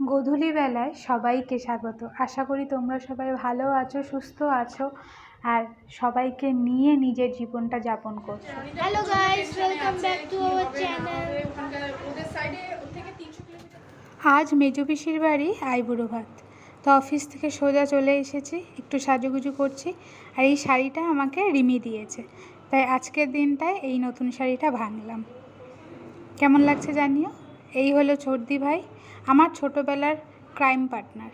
গোধূলি বেলায় সবাইকে স্বাগত। আশা করি তোমরা সবাই ভালো আছো সুস্থ আছো আর সবাইকে নিয়ে নিজের জীবনটা যাপন করছ। Hello guys welcome back to our channel আজ মেজো পিসির বাড়ি আইবুড়ো ভাত তো অফিস থেকে সোজা চলে এসেছি একটু সাজুগুজু করছি আর এই শাড়িটা আমাকে রিমি দিয়েছে। তাই আজকের দিনটায় এই নতুন শাড়িটা ভাঙলাম। কেমন লাগছে জানিও? এই হলো চর্দি ভাই, আমার ছোটোবেলার ক্রাইম পার্টনার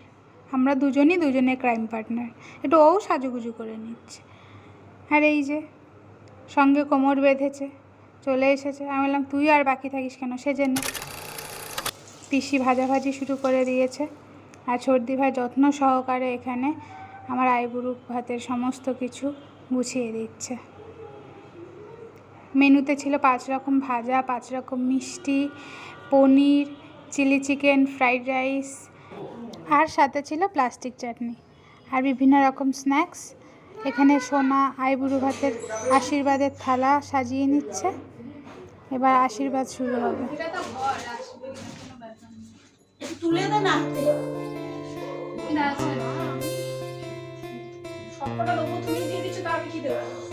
আমরা দুজনই দুজনে ক্রাইম পার্টনার একটু ও সাজুগুজু করে নিচ্ছে। আর এই যে, সঙ্গে কোমর বেঁধেছে, চলে এসেছে। আমি বললাম, তুই আর বাকি থাকিস কেন? সেজে পিসি ভাজাভাজি শুরু করে দিয়েছে। আর সর্দি ভাই যত্ন সহকারে এখানে আমার আইবুড়ো ভাতের সমস্ত কিছু গুছিয়ে দিচ্ছে। মেনুতে ছিল পাঁচ রকম ভাজা, পাঁচ রকম মিষ্টি paneer, chilli chicken, fried rice আর সাথে ছিল প্লাস্টিক চাটনি আর বিভিন্ন রকম স্ন্যাক্স। এখানে সোনা আইবুড়ো ভাতের আশীর্বাদের থালা সাজিয়ে নিচ্ছে। এবার আশীর্বাদ শুরু হবে। তুলে দে না। সবকটা তুমি দিয়ে দিচ্ছ তা আমি কি দেবো?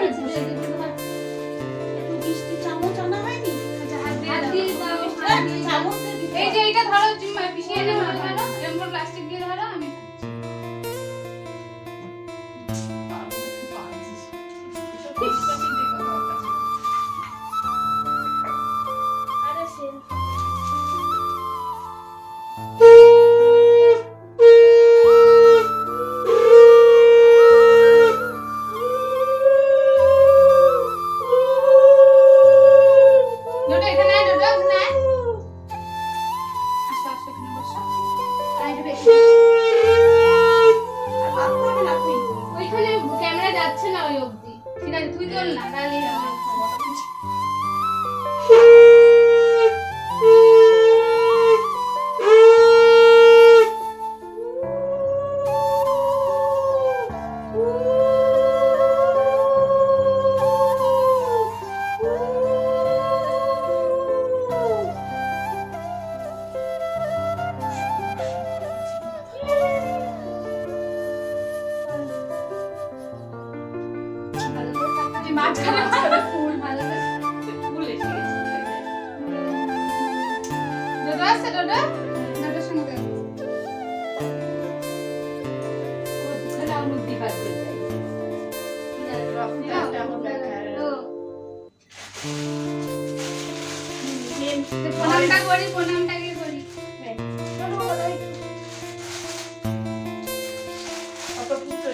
对对是 তুই মাঝখানে ফুল ফুল এসে গেছে দাদা আছে দাদা দাদার সঙ্গে প্রণামটা করি প্রণামটা করি অত পুত্র